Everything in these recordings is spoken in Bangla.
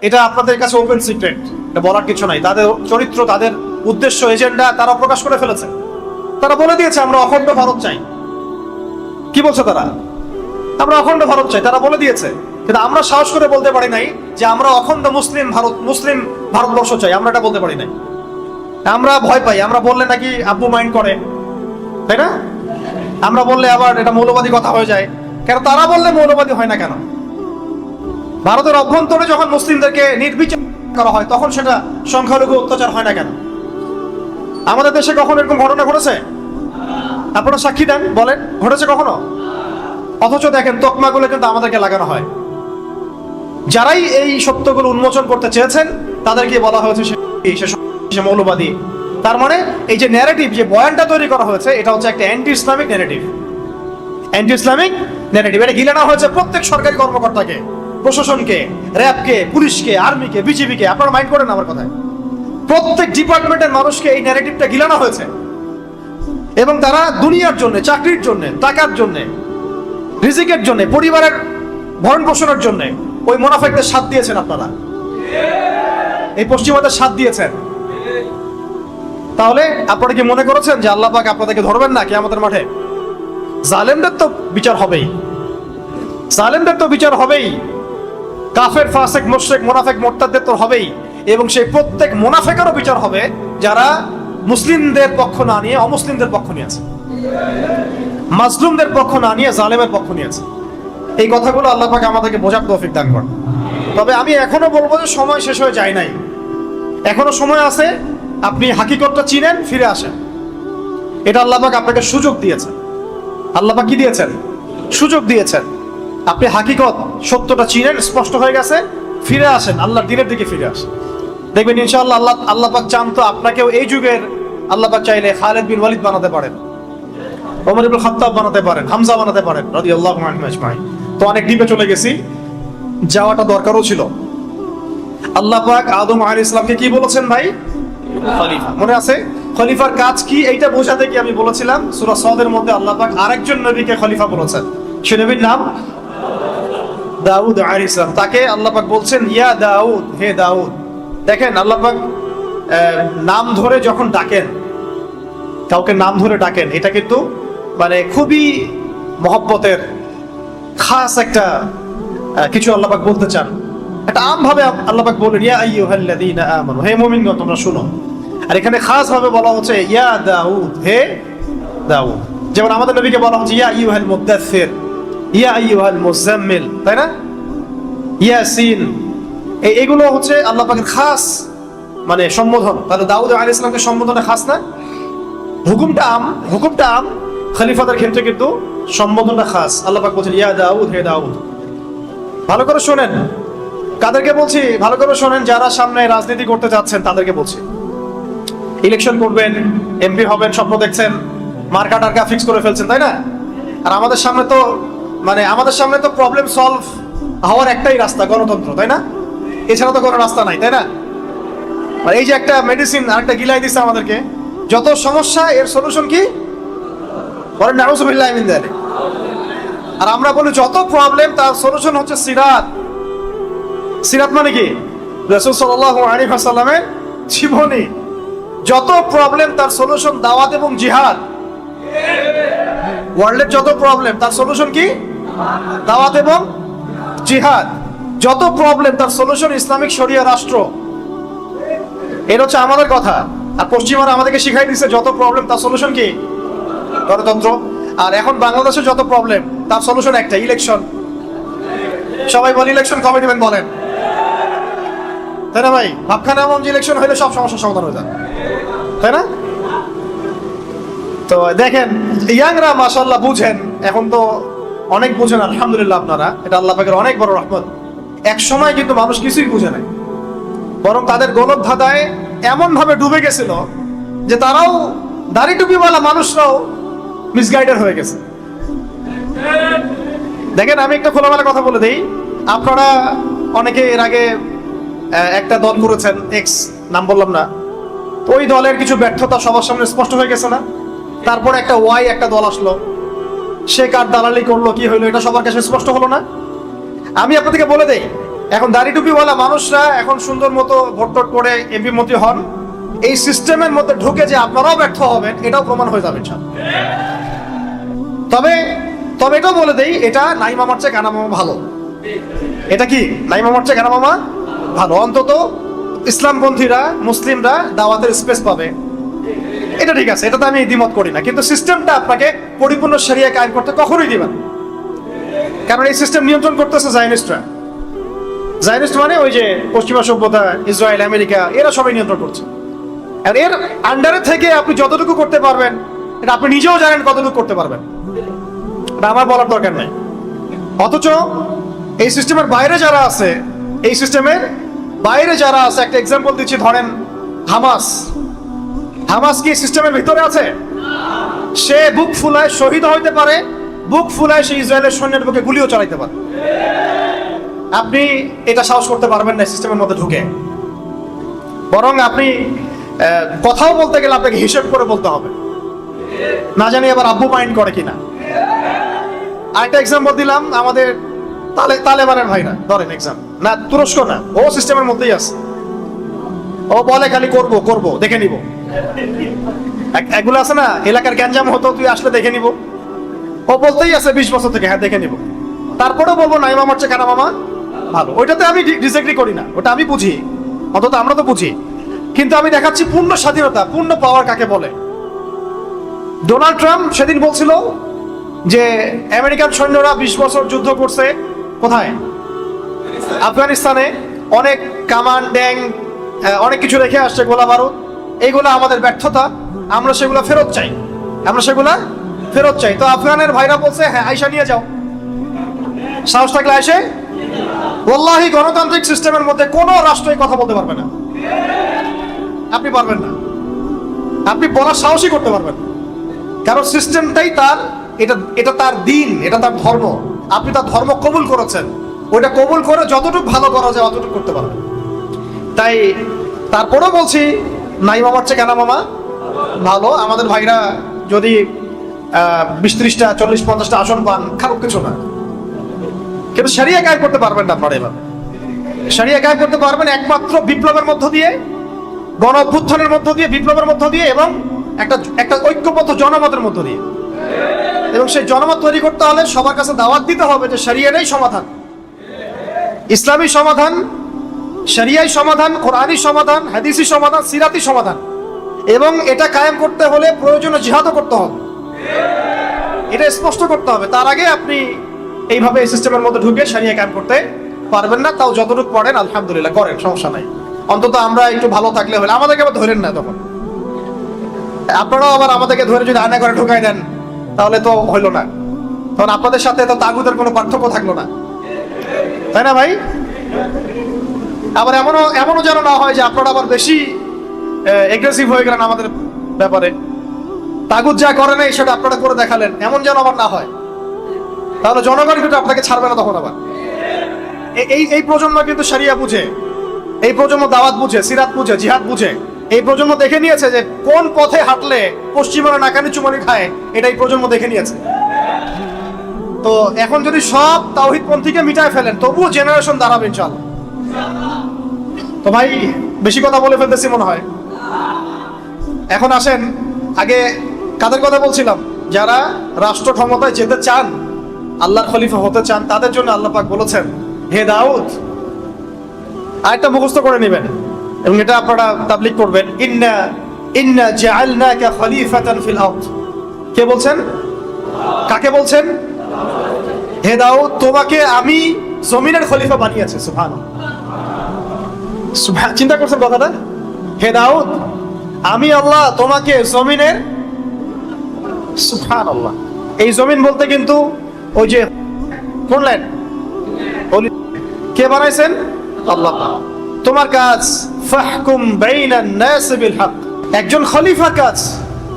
এটা আপনাদের কাছে ওপেন সিক্রেট এটা বলার কিছু নাই। তাদের চরিত্র, তাদের উদ্দেশ্য এজেন্ডা তারা প্রকাশ করে ফেলেছে। তারা বলে দিয়েছে, আমরা অখণ্ড ভারত চাই। কি বলছে তারা? আমরা অখণ্ড ভারত চাই। তারা বলে দিয়েছে। কিন্তু আমরা সাহস করে বলতে পারি নাই যে আমরা অখণ্ড মুসলিম ভারত, মুসলিম ভারতবর্ষ চাই। আমরা এটা বলতে পারি নাই। আমরা ভয় পাই। আমরা বললে নাকি আব্বু মাইন্ড করে। তাই না? আমরা বললে আবার এটা মৌলবাদী কথা হয়ে যায়। কেন? তারা বললে মৌলবাদী হয় না কেন? ভারতের অভ্যন্তরে যখন মুসলিমদেরকে নির্বিচার করা হয়, তখন সেটা সংখ্যালঘু অত্যাচার হয় না কেন? আমাদের দেশে কখনো এরকম ঘটনা ঘটেছে? আপনারা সাক্ষী দেন, বলেন, ঘটেছে কখনো? অথচ দেখেন, তকমাগুলো কিন্তু আমাদেরকে লাগানো হয়। যারাই এই সত্যগুলো উন্মোচন করতে চেয়েছেন, তাদেরকে বলা হয়েছে মৌলবাদী। তার মানে এই যে ন্যারেটিভ যে বয়ানটা তৈরি করা হয়েছে, এটা হচ্ছে একটা anti Islamic narrative anti Islamic narrative এটা গিলানো হয়েছে প্রত্যেক সরকারি কর্মকর্তাকে। প্রশাসনকে, র্যাবকে, পুলিশকে, আর্মিকে বিজেপিকে আপনারা মাইন্ড করেন আমার কথায়। প্রত্যেক ডিপার্টমেন্টের মানুষকে এই ন্যারেটিভটা গিলানো হয়েছে। এবং তারা দুনিয়ার জন্য, চাকরির জন্য, টাকার জন্য, রিজিকের জন্য, পরিবারের ভরণ পোষণের জন্য ওই মোনাফেকদের সাথ দিয়েছেন আপনারা। এই পশ্চিমাদের সাথ দিয়েছেন। তাহলে আপনারা কি মনে করেছেন যে আল্লাহ পাক আপনাদেরকে ধরবেন না কি আমাদের মাঠে? জালেমদের তো বিচার হবেই। জালেমদের তো বিচার হবেই। কাফের, ফাসেক, মুশরিক, মোনাফেক মোরতাদদের তো হবেই। এবং সেই প্রত্যেক মুনাফেকেরও বিচার হবে যারা মুসলিমদের পক্ষ না নিয়ে, অমুসলিমদের পক্ষ নিয়েছে মাজলুমদের পক্ষ না নিয়ে, জালেমের পক্ষ নিয়েছে এই কথাগুলো আল্লাহ পাক আমাদেরকে বোঝার তৌফিক দান করেন। তবে আমি এখনও বলব যে সময় শেষ হয়ে যায় নাই। এখনও সময় আছে, আপনি হাকিকতটা চিনেন, ফিরে আসেন। এটা আল্লাহ পাক আপনাকে সুযোগ দিয়েছেন। আল্লাহ পাক কি দিয়েছেন? সুযোগ দিয়েছেন। আপনি হাকিকত সত্যটা চিনেন স্পষ্ট হয়ে গেছে ফিরে আসেন আল্লাহর দিনের দিকে ফিরে আসেন। দেখবেন ইনশাআল্লাহ আল্লাহ আল্লাহ পাক চান তো আপনাকেও এই যুগের আল্লাহ পাক চাইলে খালেদ বিন ওয়ালিদ বানাতে পারেন ওমর ইবুল খাত্তাব বানাতে পারেন হামজা বানাতে পারেন আনহু আজমাইন। তো অনেক ডিপে চলে গেছি যাওয়াটা দরকারও ছিল। আল্লাহ পাক আদম আলাইহিস ইসলামকে কি বলেছেন ভাই? খলিফা। মনে আছে? খলিফার কাজ কি? এইটা বোঝাতে কি আমি বলেছিলাম সূরা সদের মধ্যে আল্লাহ পাক আরেকজন নবীকে খলিফা বলেছেন। সে নবীর নাম দাউদ আলাইহিস সালাম। তাকে আল্লাহ পাক বলছেন ইয়া দাউদ হে দাউদ। দেখেন আল্লাহ পাক আহ, নাম ধরে যখন ডাকেন কাউকে নাম ধরে ডাকেন এটা কিন্তু মানে খুবই মহব্বতের খাস একটা কিছু আল্লাপাক বলতে চান। এটা আমভাবে আল্লাপাক বলেন ইয়া আইয়ুহাল্লাযীনা আমানু হে মুমিনগণ তোমরা শুনো। আর এখানে খাস ভাবে বলা হচ্ছে ইয়া দাউদ হে দাউদ। যেমন আমাদের নবীকে বলা হচ্ছে ইয়া ইউ আইয়ুহাল মুদাথ্থির ইয়া আইয়ুহাল মুজাম্মিল তাই না? ইয়াসিন। এই এগুলো হচ্ছে আল্লাহ পাকের খাস মানে সম্বোধন। তাহলে দাউদ আলাইহিস ইসলামকে সম্বোধনে খাস না? হুকুমটা আম হুকুমটা আম, খলিফাদের ক্ষেত্রে কিন্তু সম্বোধনটা খাস। আল্লাহ পাক বলছেন, ইয়া দাউদ, হে দাউদ। ভালো করে শোনেন। কাদেরকে বলছি, ভালো করে শোনেন, যারা সামনে রাজনীতি করতে যাচ্ছেন, তাদেরকে বলছি। ইলেকশন করবেন, এমপি হবেন, স্বপ্ন দেখছেন মার্কা টার্কা ফিক্স করে ফেলছেন, তাই না? আর আমাদের সামনে তো মানে আমাদের সামনে তো প্রবলেম সলভ হওয়ার একটাই রাস্তা, গণতন্ত্র, তাই না? এছাড়া তো কোনো রাস্তা নাই, তাই না? আর এই যে একটা মেডিসিন আরেকটা গিলাই দিচ্ছে আমাদেরকে। যত সমস্যা, এর সলিউশন কি? বলেন, নাউজুবিল্লাহ মিন আর আমরা বলি, যত প্রবলেম তার সলিউশন হচ্ছে সিরাত। সিরাত মানে কি? রাসূল সাল্লাল্লাহু আলাইহি ওয়াসাল্লামের জীবনী। যত প্রবলেম তার সলিউশন দাওয়াত এবং জিহাদ। ওয়ার্ল্ডের যত প্রবলেম তার সলিউশন কি? দাওয়াত এবং জিহাদ। যত প্রবলেম তার সলিউশন ইসলামিক শরিয়া রাষ্ট্র। এটা হচ্ছে আমাদের কথা। আর পশ্চিমারা আমাদেরকে শিখাই দিচ্ছে যত প্রবলেম তার সলিউশন কি? গণতন্ত্র। আর এখন বাংলাদেশের যত প্রবলেম তার সলিউশন একটা ইলেকশন সবাই বলে ইলেকশন কবে নেবেন বলেন। তাই না ভাই? ভাবখানা এমন ইলেকশন হলে সব সমস্যার সমাধান হয়ে যায়। তাই না? তো দেখেন, ইয়াংরা মাশাল্লাহ বুঝেন, এখন তো অনেক বোঝেন, আলহামদুলিল্লাহ আপনারা। এটা আল্লাহ পাকের অনেক বড় রহমত। এক সময় কিন্তু মানুষ কিছুই বুঝে নাই। বরং তাদের গলত ধাঁধায় এমন ভাবে ডুবে গেছিল যে তারাও দাড়ি টুপিওয়ালা মানুষরাও মিসগাইডেড হয়ে গেছে। দেখেন, আমি একটা খোলামেলা কথা বলে দিই। আপনারা অনেকে এর আগে একটা দল করেছেন এক্স নাম বললাম না। ওই দলের কিছু ব্যর্থতা সবার সামনে স্পষ্ট হয়ে গেছে না? তারপরে একটা ওয়াই একটা দল আসলো। সে কার দালালি করল, কি হইল, এটা সবার কাছে স্পষ্ট হলো না? আমি আপনাদেরকে বলে দেই, এখন দাড়ি টুপিওয়ালা মানুষরা এখন সুন্দর মতো ভোট করে এমপি মন্ত্রী হন। এই সিস্টেমের মধ্যে ঢুকে যে আপনারাও ব্যর্থ হবেন, এটাও প্রমাণ হয়ে যাবে তবে তবে এটাও বলে দেই, এটা নাই মামার চেয়ে কানা মামা ভালো। এটা কি? নাই মামার চেয়ে কানা মামা? ভালো। অন্তত ইসলামপন্থীরা, মুসলিমরা দাওয়াতের স্পেস পাবে। এটা ঠিক আছে এটা তো আমি দ্বিমত করি না। কিন্তু সিস্টেমটা আপনাকে পরিপূর্ণ সেরিয়া কায়েম করতে কখনোই দিবেন। কারণ এই সিস্টেম নিয়ন্ত্রণ করতেছে জাইনিস্টরা জাইনিস্ট মানে ওই যে পশ্চিমা সভ্যতা, ইসরায়েল, আমেরিকা, এরা সবাই নিয়ন্ত্রণ করছে। আর এর আন্ডারে থেকে আপনি যতটুকু করতে পারবেন, এটা আপনি নিজেও জানেন কতটুকু করতে পারবেন। এটা আমার বলার দরকার নাই। অথচ এই সিস্টেমের বাইরে যারা আছে, এই সিস্টেমের বাইরে যারা আছে, একটা এক্সাম্পল দিচ্ছি, ধরেন হামাস। হামাস কি সিস্টেমের ভিতরে আছে? সে বুক ফুলায় শহীদ হইতে পারে, বুক ফুলায় সে ইসরায়েলের সৈন্যের বুকে গুলিও চালাইতে পারে। আপনি এটা সাহস করতে পারবেন না সিস্টেমের মধ্যে ঢুকে। বরং আপনি কথাও বলতে গেলে আপনাকে হিসেব করে বলতে হবে। না জানি আবার আব্বু মাইন্ড করে কিনা। আরেকটা এক্সাম্পল দিলাম, আমাদের তালে, তালেবানের ভাইরা। ধরেন এক্সাম না, তুরস্ক না, ও সিস্টেমের মধ্যেই আছে। ও বলে খালি করব করব, দেখে নিব। এগুলো আছে না? এলাকার গ্যাঞ্জাম হতো, তুই আসলে দেখে নিব। ও বলতেই আছে বিশ বছর থেকে হ্যাঁ দেখে নিব। তারপরেও বলব নাই মামার চেয়ে কানা মামা? ভালো। ওইটাতে আমি ডিসএগ্রি করি না। ওটা আমি বুঝি। অন্তত আমরা তো বুঝি। কিন্তু আমি দেখাচ্ছি পূর্ণ স্বাধীনতা, পূর্ণ পাওয়ার কাকে বলে। ডোনাল্ড ট্রাম্প সেদিন বলছিল যে, আমেরিকান সৈন্যরা বিশ বছর যুদ্ধ করছে। কোথায়? আফগানিস্তানে। অনেক কামান, ড্যাং অনেক কিছু রেখে আসছে গোলা বারুদ। এইগুলো আমাদের ব্যর্থতা, আমরা সেগুলো ফেরত চাই। আমরা সেগুলা ফেরত চাই। তো আফগানের ভাইরা বলছে হ্যাঁ আইসা নিয়ে যাও। সাহস থাকলে আইসে ওল্লাহি গণতান্ত্রিক সিস্টেমের মধ্যে কোনো রাষ্ট্রই কথা বলতে পারবে না। আপনি পারবেন না। আপনি বলার সাহসই করতে পারবেন। কারণ সিস্টেমটাই তার, এটা এটা তার দিন, এটা তার ধর্ম। আপনি তার ধর্ম কবুল করেছেন। ওইটা কবুল করে যতটুকু ভালো করা যায়, অতটুকু করতে পারবেন। তাই তারপরেও বলছি নাই মামার চেয়ে কেনা মামা। ভালো, আমাদের ভাইরা যদি বিশ ত্রিশটা, চল্লিশ, পঞ্চাশটা আসন পান, খারাপ কিছু না। কিন্তু সারিয়া গায়ে করতে পারবেন না আপনারা এভাবে। সারিয়া গায়ে করতে পারবেন একমাত্র বিপ্লবের মধ্য দিয়ে, গণ অভ্যুত্থানের মধ্য দিয়ে, বিপ্লবের মধ্য দিয়ে এবং একটা একটা ঐক্যবদ্ধ জনমতের মধ্য দিয়ে। এবং সেই জনমত তৈরি করতে হলে সবার কাছে দাওয়াত দিতে হবে যে শরিয়াটাই সমাধান। ইসলামী সমাধান শরিয়াই সমাধান, কোরআনই সমাধান হাদিসি সমাধান সিরাতি সমাধান। এবং এটা কায়েম করতে হলে প্রয়োজনে জিহাদও করতে হবে। এটা স্পষ্ট করতে হবে। তার আগে আপনি এইভাবে এই সিস্টেমের মধ্যে ঢুকে সারিয়া কায়েম করতে পারবেন না। তাও যতটুকু পড়েন আলহামদুলিল্লাহ, করেন, সমস্যা নাই। অন্তত আমরা একটু ভালো থাকলে হলে। আমাদেরকে আবার ধরেন না তখন। আপনারাও আবার আমাদেরকে ধরে যদি আয়না করে ঢুকাই দেন, তাহলে তো হইল না। তখন আপনাদের সাথে তো তাগুদের কোনো পার্থক্য থাকল না। তাই না ভাই? আবার এমনও এমনও যেন না হয় যে আপনারা আবার বেশি এগ্রেসিভ হয়ে গেলেন আমাদের ব্যাপারে। তাগুদ যা করে নাই সেটা আপনারা করে দেখালেন, এমন যেন আবার না হয়। তাহলে জনগণ কিন্তু আপনাকে ছাড়বে না তখন আবার। এই এই প্রজন্ম কিন্তু সারিয়া বুঝে, এই প্রজন্ম দাওয়াত বুঝে, সিরাত বুঝে, জিহাদ বুঝে। এই প্রজন্ম দেখে নিয়েছে যে কোন পথে হাঁটলে পশ্চিমারা নাকানি চুমানি খায়, এটা এই প্রজন্ম দেখে নিয়েছে। তো এখন যদি সব তাওহিদ পন্থীকে মিটায় ফেলেন, তবুও জেনারেশন দাঁড়াবে ইনশাল্লাহ তো ভাই, বেশি কথা বলে ফেলতেছি মনে হয়। এখন আসেন, আগে কাদের কথা বলছিলাম? যারা রাষ্ট্র ক্ষমতায় যেতে চান, আল্লাহর খলিফা হতে চান, তাদের জন্য আল্লাহ পাক বলেছেন, হে দাউদ, আরেকটা মুখস্থ করে নেবেন। এবং এটা আপনারা তাবলিক করবেন, ইন্না ইন্না জাআলনাকা খলিফাতান ফিল আরদ। কে বলছেন? কাকে বলছেন? হে দাউদ, তোমাকে আমি জমিনের খলিফা বানিয়েছি, সুবহানাল্লাহ। সুবহান চিন্তা করছেন কথাটা? হে দাউদ, আমি আল্লাহ তোমাকে জমিনের সুবহান আল্লাহ এই জমিন বলতে কিন্তু ওই যে, কোন কে বানাইছেন? আল্লাহ। তোমার কাজ, ফাহকুম বাইনান নাস বিল হক একজন খলিফা কাজ।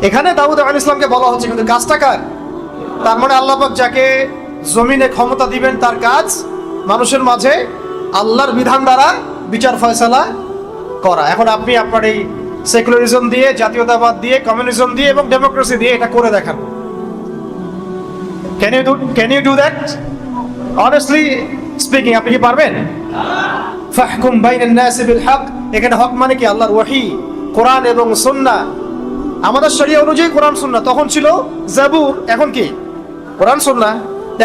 এখানে দাউদ আলাইহিস ইসলামকে বলা হচ্ছে, কিন্তু কাজটা কার? তার মানে আল্লাহ পাক যাকে জমিনে ক্ষমতা দিবেন, তার কাজ মানুষের মাঝে আল্লাহর বিধান দ্বারা বিচার ফয়সালা করা। এখন আপনি আপনার এই সেকুলারিজম দিয়ে, জাতীয়তাবাদ দিয়ে, কমিউনিজম দিয়ে এবং ডেমোক্রেসি দিয়ে এটা করে দেখান। Can you do can you do that honestly speaking আপনি কি পারবেন? ফাহকুম বাইনান নাস বিল হক। এখানে হক মানে কি? আল্লাহর ওয়াহি, কোরআন এবং সুন্নাহ। আমাদের শরীয় অনুযায়ী কোরআন সুন্নাহ। তখন ছিল জাবুর, এখন কি? কোরআন সুন্নাহ।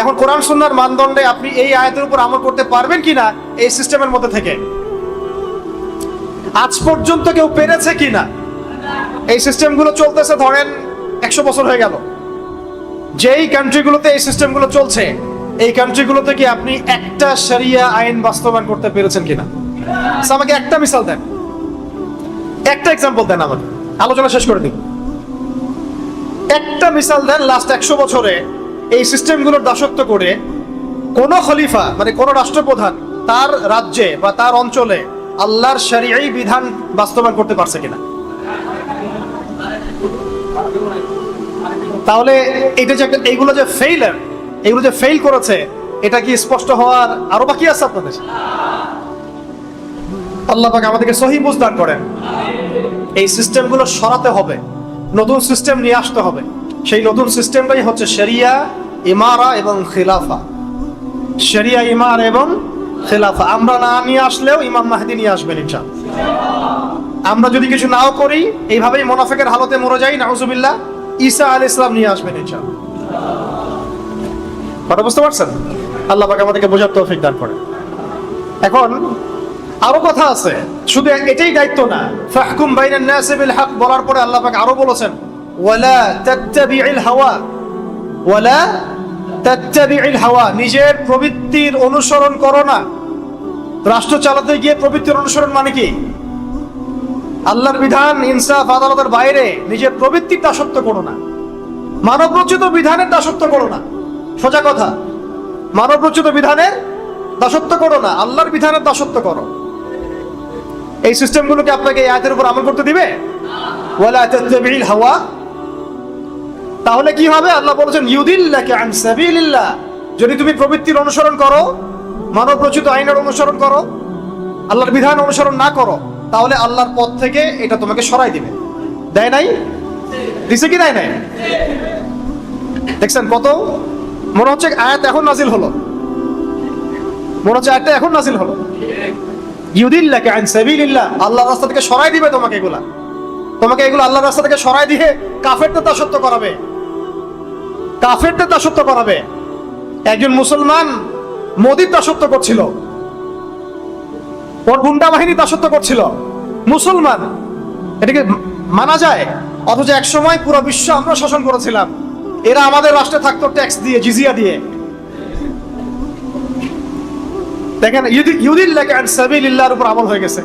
এখন কোরআন সুন্নাহর মানদণ্ডে আপনি এই আয়াতের উপর আমল করতে পারবেন কিনা এই সিস্টেমের মধ্যে থেকে? আজ পর্যন্ত কেউ পেরেছে কিনা? এই সিস্টেমগুলো চলতেছে, ধরেন, একশো বছর হয়ে গেল। যেই কান্ট্রিগুলোতে এই সিস্টেমগুলো চলছে, এই কান্ট্রিগুলোতে কি আপনি একটা শরিয়া আইন বাস্তবায়ন করতে পেরেছেন কিনা? আমাকে একটা মিসাল দেন। একটা এক্সাম্পল দেন আমাকে। আলোচনা শেষ করে দিন। একটা মিসাল দেন লাস্ট একশো বছরে এই সিস্টেমগুলোর দাসত্ব করে কোন খলিফা মানে কোন রাষ্ট্রপ্রধান তার রাজ্যে বা তার অঞ্চলে আল্লাহর শরিয়াই বিধান বাস্তবায়ন করতে পারছে কিনা? তাহলে এটা যে একটা, এইগুলো যে ফেইলার এগুলো যে ফেল করেছে, এটা কি স্পষ্ট হওয়ার আরও বাকি আছে আপনাদের? আল্লাহ পাক আমাদেরকে সহি বুঝদার করেন। এই সিস্টেমগুলো সরাতে হবে, নতুন সিস্টেম নিয়ে আসতে হবে। সেই নতুন সিস্টেমটাই হচ্ছে শরিয়া, ইমারা এবং খিলাফা। শরিয়া, ইমার এবং খিলাফা। আমরা না নিয়ে আসলেও ইমাম মাহদি নিয়ে আসবেন ইনশাআল্লাহ আমরা যদি কিছু নাও করি, এইভাবেই মোনাফেকের হালতে মরে যাই, নাউজুবিল্লাহ। ঈসা আল ইসলাম নিয়ে আসবেন ইনশাআল্লাহ কথা বুঝতে পারছেন? আল্লাহ পাক আমাদেরকে বোঝার তৌফিক দান করে এখন আরও কথা আছে। শুধু এটাই দায়িত্ব না। ফাহকুম বাইনান নাসি বিল হক বলার পরে আল্লাহ পাক আরও বলেছেন, ওয়ালা তাত্তাবিউল হাওয়া, ওয়ালা হাওয়া, নিজের প্রবৃত্তির অনুসরণ করো না। রাষ্ট্র চালাতে গিয়ে প্রবৃত্তির অনুসরণ মানে কি? আল্লাহর বিধান, ইনসাফ, আদালতের বাইরে নিজের প্রবৃত্তির দাসত্ব করো না। মানব রচিত বিধানের দাসত্ব করো না। সোজা কথা মানব রচিত বিধানের দাসত্ব করো না, আল্লাহর বিধানের দাসত্ব করো। এই সিস্টেমগুলোকে আপনাকে এই আয়াতের উপর আমল করতে দিবে? ওয়ালা হাওয়া তাহলে কি হবে? আল্লাহ বলেছেন, ইউদিল্লাকে আন সাবিলিল্লাহ। যদি তুমি প্রবৃত্তির অনুসরণ করো মানব রচিত আইনের অনুসরণ করো, আল্লাহর বিধান অনুসরণ না করো, তাহলে আল্লাহর পথ থেকে এটা তোমাকে সরাই দিবে। দেয় নাই? দিছে কি দেয় নাই? দেখছেন কত? মনে হচ্ছে আয়াত এখন নাজিল হলো। মনে হচ্ছে আয়াতটা এখন নাজিল হলো। ইউদিল্লাকে আইন সাবিলিল্লাহ। আল্লাহর রাস্তা থেকে সরাই দিবে তোমাকে এগুলা। তোমাকে এগুলো আল্লাহর রাস্তা থেকে সরাই দিয়ে কাফেরদের সত্য করাবে। কাফেরদের দাসত্ব করাবে। একজন মুসলমান মোদির দাসত্ব করছিল। ওর গুন্ডা বাহিনী দাসত্ব করছিল। মুসলমান, এটাকে মানা যায়? অথচ এক সময় পুরো বিশ্ব আমরা শাসন করেছিলাম। এরা আমাদের রাষ্ট্রে থাকতো ট্যাক্স দিয়ে, জিজিয়া দিয়ে। দেখেন ইউদিল্লাহ সাবিলিল্লাহর উপর আমল হয়ে গেছে।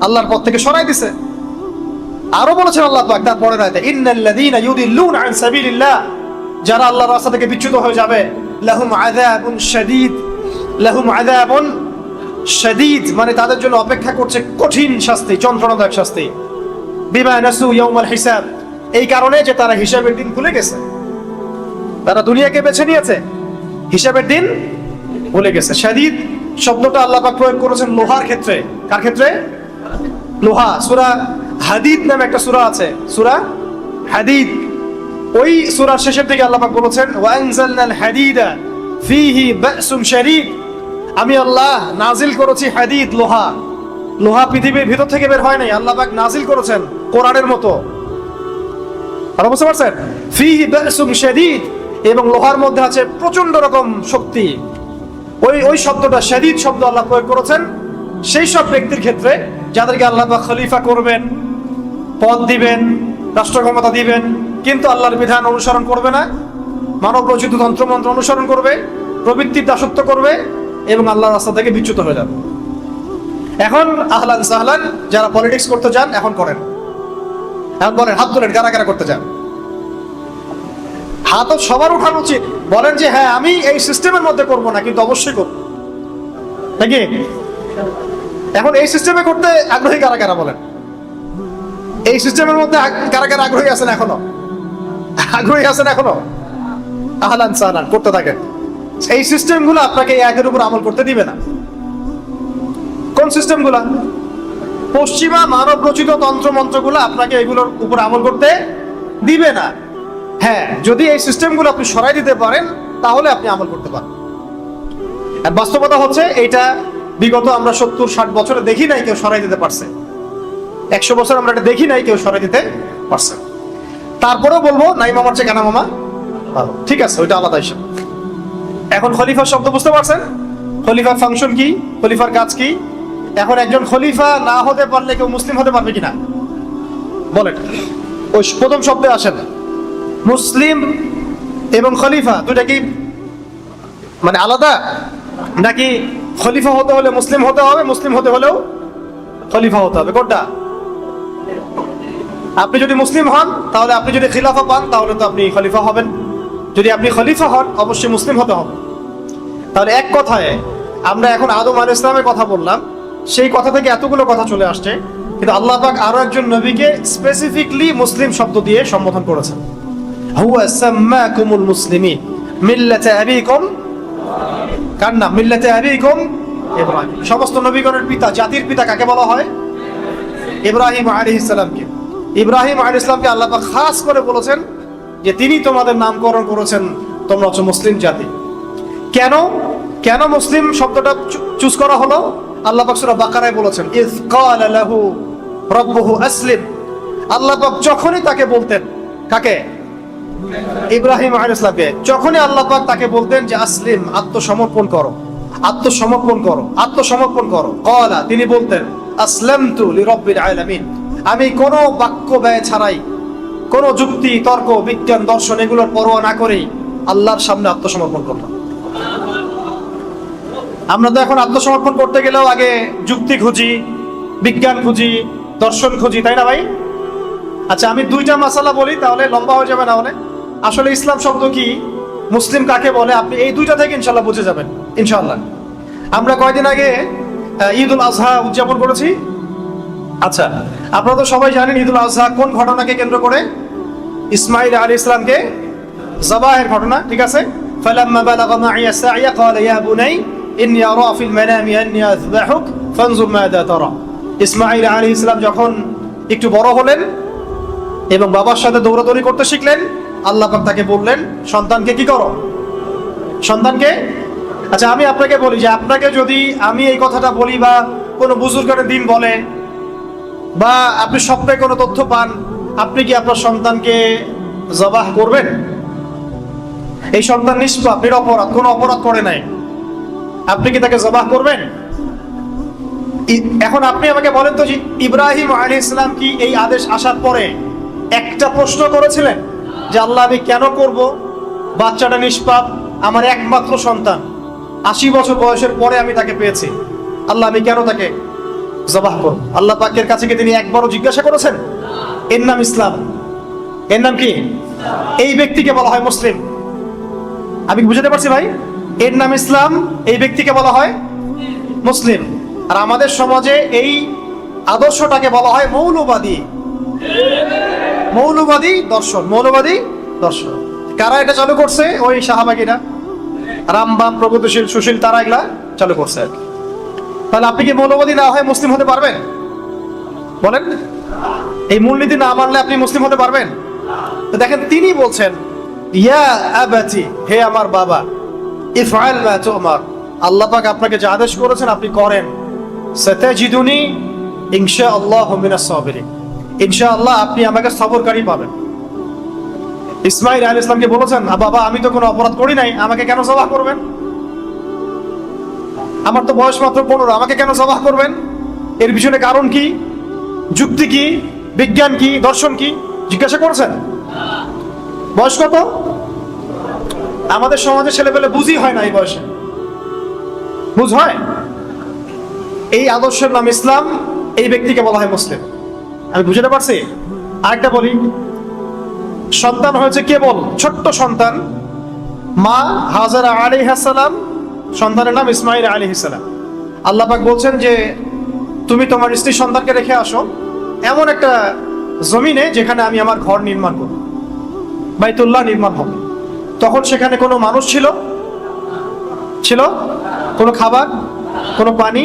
আল্লাহর পথ থেকে সরাই দিছে। আরও বলেছেন আল্লাহ পাক তার পরে রাতে ইন্নাল্লাযীনা ইউদিল্লুনা আন সাবিলিল্লাহ। যারা আল্লাহর রাস্তা থেকে বিচ্যুত হয়ে যাবে, লাহুম আযাবুন শাদীদ, লাহুম আযাবুন শাদীদ মানে তাদের জন্য অপেক্ষা করছে কঠিন শাস্তি, যন্ত্রণাদায়ক শাস্তি। বিমা নাসু ইয়াউমাল হিসাব, এই কারণে যে তারা হিসাবের দিন ভুলে গেছে। তারা দুনিয়াকে বেছে নিয়েছে, হিসাবের দিন ভুলে গেছে। শাদীদ শব্দটা আল্লাহ পাক প্রয়োগ করেছেন লোহার ক্ষেত্রে। কার ক্ষেত্রে? লোহা। সুরা হাদিদ নামে একটা সুরা আছে। সুরা হাদিদ। ওই সুরার শেষের দিকে আল্লাহ পাক বলেছেন ওয়ানজালনাল হাদিদা ফিহি বাসুন শাদীদ আমি আল্লাহ নাজিল করেছি হাদিদ, লোহা। লোহা পৃথিবীর ভিতর থেকে বের হয় নাই, আল্লাহ পাক নাজিল করেছেন কোরআনের মতো। আর বুঝতে পারছেন? ফিহি বাসুন শাদীদ এবং লোহার মধ্যে আছে প্রচণ্ড রকম শক্তি। ওই ওই শব্দটা শাদীদ শব্দ আল্লাহ প্রয়োগ করেছেন। সেই সব ব্যক্তির ক্ষেত্রে যাদেরকে আল্লাহ খলিফা করবেন, পদ দিবেন রাষ্ট্র ক্ষমতা দিবেন কিন্তু আল্লাহর বিধান অনুসরণ করবে না। মানব রচিত তন্ত্রমন্ত্র অনুসরণ করবে, প্রবৃত্তির দাসত্ব করবে এবং আল্লাহর রাস্তা থেকে বিচ্যুত হয়ে যাবে। এখন আহলান সাহলান যারা পলিটিক্স করতে চান এখন করেন। এখন বলেন, হাত তোলেন, কারা কারা করতে চান হাত সবার উঠানো উচিত। বলেন যে হ্যাঁ আমি এই সিস্টেমের মধ্যে করব না, কিন্তু অবশ্যই করব। নাকি? এখন এই সিস্টেমে করতে আগ্রহী কারা কারা বলেন? এই সিস্টেমের মধ্যে কারা কারা আগ্রহী আছেন এখনও? আগ্রহী আছেন এখনও? আহলান সাহলান করতে থাকেন। এই সিস্টেমগুলো আপনাকে আয়ের উপর আমল করতে দিবে না। কোন সিস্টেমগুলো পশ্চিমা মানব রচিত তন্ত্র মন্ত্রগুলো আপনাকে এগুলোর উপর আমল করতে দিবে না। হ্যাঁ যদি এই সিস্টেমগুলো আপনি সরাই দিতে পারেন, তাহলে আপনি আমল করতে পারেন। বাস্তবতা হচ্ছে, এইটা বিগত আমরা সত্তর, ষাট বছরে দেখি নাই কেউ সরাই দিতে পারছে। একশো বছর আমরা এটা দেখি নাই কেউ সরাই দিতে পারছে। তারপরেও বলব, নাই মামার চেয়ে মামা ঠিক আছে, ওইটা আলাদা হিসাব। এখন খলিফার শব্দ বুঝতে পারছেন? খলিফার ফাংশন কি? খলিফার কাজ কি? এখন একজন খলিফা না হতে পারলে কেউ মুসলিম হতে পারবে কিনা? বলেন। ওই প্রথম শব্দে আসেন। মুসলিম এবং খলিফা দুটা কি মানে আলাদা? নাকি খলিফা হতে হলে মুসলিম হতে হবে, মুসলিম হতে হলেও খলিফা হতে হবে, কোনটা? আপনি যদি মুসলিম হন, তাহলে আপনি যদি খিলাফা পান, তাহলে তো আপনি খলিফা হবেন। যদি আপনি খলিফা হন, অবশ্যই মুসলিম হতে হবে। তাহলে এক কথায়, আমরা এখন আদম আল ইসলামের কথা বললাম। সেই কথা থেকে এতগুলো কথা চলে আসছে। কিন্তু আল্লাহ পাক আরও একজন নবীকে স্পেসিফিকলি মুসলিম শব্দ দিয়ে সম্বোধন করেছেন। হুয়া মিল্লাতে আবিকুম, কার নাম? মিল্লাতে আবিকুম, ইব্রাহিম। সমস্ত নবীগণের পিতা, জাতির পিতা কাকে বলা হয়? ইব্রাহিম আলাইহিস সালামকে। ইব্রাহিম আলাইহিস ইসলামকে আল্লাহ খাস করে বলেছেন যে তিনি তোমাদের নামকরণ করেছেন, তোমরা হচ্ছে মুসলিম জাতি। কেন? কেন মুসলিম শব্দটা চুজ করা হলো? আল্লাহ পাক সূরা বাকারায় বলেছেন লাহু আসলিম। আল্লাহ পাক যখনই তাকে বলতেন, কাকে? ইব্রাহিম আলাইহিস সালামকে। যখনই আল্লাহ পাক তাকে বলতেন যে, আসলিম, আত্মসমর্পণ করো আত্মসমর্পণ করো আত্মসমর্পণ করো। ক্বালা, তিনি বলতেন, আসলামতু লিরাব্বিল আলামিন। আমি কোনো বাক্য ব্যয় ছাড়াই, কোনো যুক্তি, তর্ক, বিজ্ঞান, দর্শন এগুলোর পরোয়া না করেই আল্লাহর সামনে আত্মসমর্পণ করলাম। আমরা তো এখন আত্মসমর্পণ করতে গেলেও আগে যুক্তি খুঁজি, বিজ্ঞান খুঁজি, দর্শন খুঁজি, তাই না ভাই? আচ্ছা আমি দুইটা মাসালা বলি, তাহলে লম্বা হয়ে যাবে না হলে। আসলে ইসলাম শব্দ কি? মুসলিম কাকে বলে? আপনি এই দুইটা থেকে ইনশাল্লাহ বুঝে যাবেন, ইনশাল্লাহ। আমরা কয়দিন আগে ঈদ উল আজহা উদযাপন করেছি? আচ্ছা আপনারা তো সবাই জানেন ঈদ উল আজহা কোন ঘটনাকে কেন্দ্র করে ইসমাইল আলী ইসলামকে জবাহের ঘটনা ঠিক আছে فلما بلغ معي السعي قال يا بني إني أرى في المنام أني أذبحك فانظر ماذا ترى ইসমাইল আলী ইসলাম যখন একটু বড় হলেন এবং বাবার সাথে দৌড়াদৌড়ি করতে শিখলেন আল্লাহ পাক তাকে বললেন সন্তানকে কি করো সন্তানকে আচ্ছা আমি আপনাকে বলি যে আপনাকে যদি আমি এই কথাটা বলি বা কোনো বুজুর্গের দিন বলে বা আপনি স্বপ্নে কোনো তথ্য পান, আপনি কি আপনার সন্তানকে জবাহ করবেন? এই সন্তান নিষ্পাপ নিরপরাধ কোনো অপরাধ করে নাই। আপনি কি তাকে জবাহ করবেন? এখন আপনি আমাকে বলেন তো ইব্রাহিম আলী ইসলাম কি এই আদেশ আসার পরে একটা প্রশ্ন করেছিলেন যে, আল্লাহ, আমি কেন করব? বাচ্চাটা নিষ্পাপ, আমার একমাত্র সন্তান। আশি বছর বয়সের পরে আমি তাকে পেয়েছি। আল্লাহ, আমি কেন তাকে জবাহ করব আল্লাহ পাকের কাছে কি তিনি একবারও জিজ্ঞাসা করেছেন? এর নাম ইসলাম। এর নাম কি? এই ব্যক্তিকে বলা হয় মুসলিম। আমি বুঝাতে পারছি ভাই? এর নাম ইসলাম, এই ব্যক্তিকে বলা হয় মুসলিম। আর আমাদের সমাজে এই আদর্শটাকে বলা হয় মৌলবাদী। মৌলবাদী দর্শন মৌলবাদী দর্শন। কারা এটা চালু করছে? ওই শাহবাগীরা রামবাম, প্রগতিশীল, সুশীল, তারা এগুলা চালু করছে আর কি। তাহলে আপনি কি মৌলবাদী না হয়ে মুসলিম হতে পারবেন? বলেন। এই মূলনীতি না মানলে আপনি মুসলিম হতে পারবেন? তো দেখেন, তিনি বলছেন, ইয়া আবাতি, হে আমার বাবা, ইফআল মা তুমার। আল্লাহ পাক আপনাকে যে আদেশ করেছেন, আপনি করেন। সাতাজিদুনি ইনশাআল্লাহ মিনাস সাবিরিন। ইনশাআল্লাহ আপনি আমাকে সবরকারী পাবেন। ইসমাইল আলাইহিস ইসলামকে বলেছেন, "আ বাবা, আমি তো কোনো অপরাধ করি নাই, আমাকে কেন জবাহ করবেন? আমার তো বয়স মাত্র পনেরো, আমাকে কেন জবাহ করবেন? এর পিছনে কারণ কি? যুক্তি কি? বিজ্ঞান কি? দর্শন কি? জিজ্ঞাসা করেছেন? বয়স কত? আমাদের সমাজে ছেলেপেলে বুঝই হয় না এই বয়সে। বুঝ হয়? এই আদর্শের নাম ইসলাম, এই ব্যক্তিকে বলা হয় মুসলিম। আমি বুঝতে পারছি? আরেকটা বলি। সন্তান হয়েছে কেবল ছোট্ট সন্তান। মা হাজারা আলী হাসালাম সন্তানের নাম ইসমাইল আলী হাসালাম আল্লাহ পাক বলছেন যে, তুমি তোমার স্ত্রী সন্তানকে রেখে আসো, এমন একটা জমিনে যেখানে আমি আমার ঘর নির্মাণ করব, বাইতুল্লাহ নির্মাণ হবে। তখন সেখানে কোনো মানুষ ছিল? ছিল? কোনো খাবার? কোনো পানি?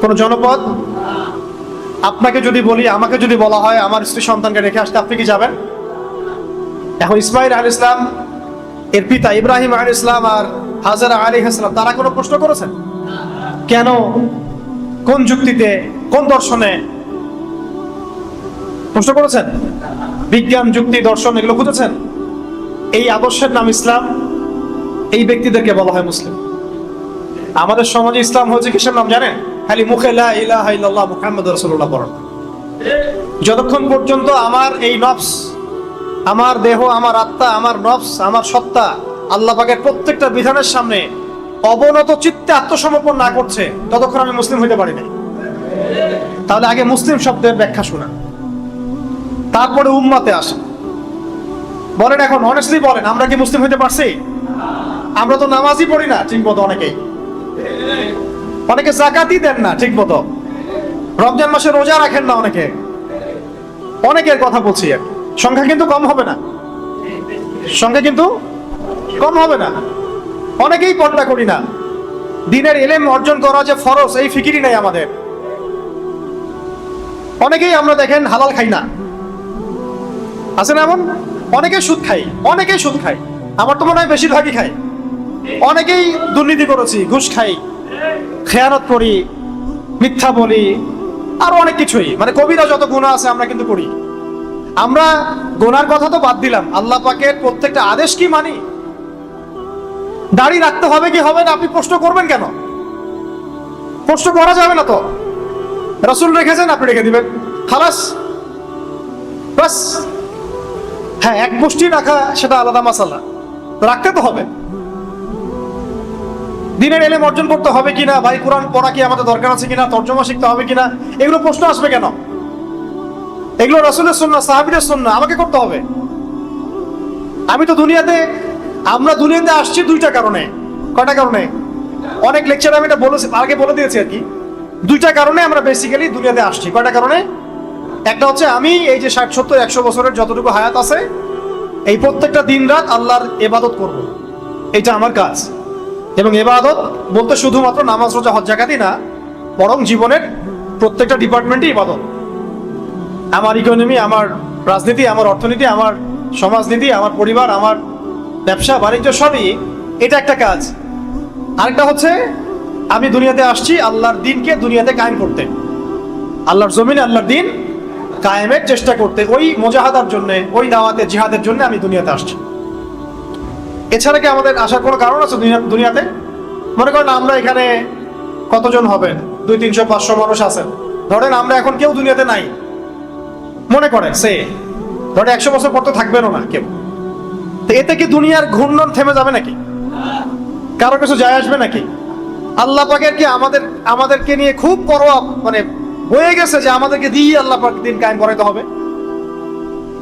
কোনো জনপদ? আপনাকে যদি বলি, আমাকে যদি বলা হয়, আমার স্ত্রী সন্তানকে রেখে আসতে আপনি কি যাবেন? এখন ইসমাইল আল ইসলাম এর পিতা ইব্রাহিম আল ইসলাম আর হাজারা আলী ইসলাম তারা কোনো প্রশ্ন করেছেন? কেন? কোন যুক্তিতে, কোন দর্শনে? প্রশ্ন করেছেন? বিজ্ঞান, যুক্তি, দর্শন এগুলো খুঁজেছেন? এই আদর্শের নাম ইসলাম, এই ব্যক্তিদেরকে বলা হয় মুসলিম। আমাদের সমাজে ইসলাম হয়েছে কিসের নাম জানেন? খালি মুখে যতক্ষণ পর্যন্ত আমার এই নফস, আমার দেহ, আমার আত্মা, আমার নফস, আমার সত্তা আল্লাহ পাকের প্রত্যেকটা বিধানের সামনে অবনত চিত্তে আত্মসমর্পণ না করছে, ততক্ষণ আমি মুসলিম হইতে পারি না তাহলে আগে মুসলিম শব্দের ব্যাখ্যা শোনা। তারপরে উম্মাতে আসে। বলেন এখন অনেস্টলি বলেন, আমরা কি মুসলিম হইতে পারছি? আমরা তো নামাজই পড়ি না, ঠিক মতো অনেকেই। অনেকে জাকাতই দেন না, ঠিক মতো। রমজান মাসে রোজা রাখেন না অনেকে। অনেকের কথা বলছি সংখ্যা কিন্তু কম হবে না। সংখ্যা কিন্তু কম হবে না। অনেকেই পর্দা করি না। দিনের এলেম অর্জন করা যে ফরজ, এই ফিকিরই নাই আমাদের। অনেকেই আমরা দেখেন হালাল খাই না। আছে না এমন? অনেকে সুদ খাই, অনেকেই সুদ খাই। আমার তো মনে হয় বেশিরভাগই খাই। অনেকেই দুর্নীতি করেছি, ঘুষ খাই, খেয়ানত করি, মিথ্যা বলি, আরও অনেক কিছুই। মানে কবিরা যত গুণা আছে আমরা কিন্তু করি। আমরা গোনার কথা তো বাদ দিলাম। আল্লাহ পাকের প্রত্যেকটা আদেশ কি মানি? দাড়ি রাখতে হবে কি হবে না? আপনি প্রশ্ন করবেন কেন? প্রশ্ন করা যাবে না তো। রসুল রেখেছেন, আপনি রেখে দিবেন। খালাস। বাস। হ্যাঁ এক মুষ্টি রাখা, সেটা আলাদা মাসালা। রাখতে তো হবে। দিনের এলেম অর্জন করতে হবে কিনা ভাই, কোরআন পড়া কি আমাদের দরকার আছে কিনা তর্জমা শিখতে হবে কিনা এগুলো প্রশ্ন আসবে কেন? এগুলো রসুলের সন্না সাহাবিদের সন্না আমাকে করতে হবে। আমি তো দুনিয়াতে আমরা দুনিয়াতে আসছি দুইটা কারণে। কটা কারণে? অনেক লেকচার আমি এটা বলেছি আগে বলে দিয়েছি আর কি। দুইটা কারণে আমরা বেসিক্যালি দুনিয়াতে আসছি। কয়টা কারণে? একটা হচ্ছে আমি এই যে ষাট, সত্তর, একশো বছরের যতটুকু হায়াত আছে, এই প্রত্যেকটা দিন রাত আল্লাহর এবাদত করব। এটা আমার কাজ। এবং এবাদত বলতে শুধুমাত্র নামাজ, রোজা, হজ জাকাতই না, বরং জীবনের প্রত্যেকটা ডিপার্টমেন্টই ইবাদত। আমার ইকোনমি আমার রাজনীতি, আমার অর্থনীতি, আমার সমাজনীতি, আমার পরিবার, আমার ব্যবসা, বাণিজ্য সবই এটা একটা কাজ। আরেকটা হচ্ছে, আমি দুনিয়াতে আসছি, আল্লাহর দিনকে দুনিয়াতে কায়েম করতে। আল্লাহর জমিনে আল্লাহর দিন কায়েমের চেষ্টা করতে। ওই মোজাহাদার জন্য, ওই দাওয়াতে, জিহাদের জন্য আমি দুনিয়াতে আসছি। এছাড়া কি আমাদের আসার কোনো কারণ আছে দুনিয়া- দুনিয়াতে? মনে করেন আমরা এখানে কতজন হবেন? দুই, তিনশো, পাঁচশো মানুষ আছেন। ধরেন আমরা এখন কেউ দুনিয়াতে নাই। মনে করেন, সে। ধরেন একশো বছর পর তো থাকবেনও না কেউ। এতে কি দুনিয়ার ঘূর্ণন থেমে যাবে নাকি? কারও কিছু যায় আসবে নাকি? আল্লাহ পাকের কি আমাদের, আমাদেরকে নিয়ে খুব পরোয়া মানে বয়ে গেছে যে আমাদেরকে দিয়ে আল্লাহ পাক দিন কায়েম করাইতে হবে?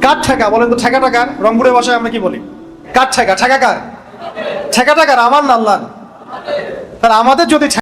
কার ঠেকা? বলেন তো ঠেকা টাকার রংপুরের ভাষায় আমরা কি বলি? কার ঠেকা? ঠেকা কার? ঠেকা টাকার আমার না আল্লাহ তার আমাদের যদি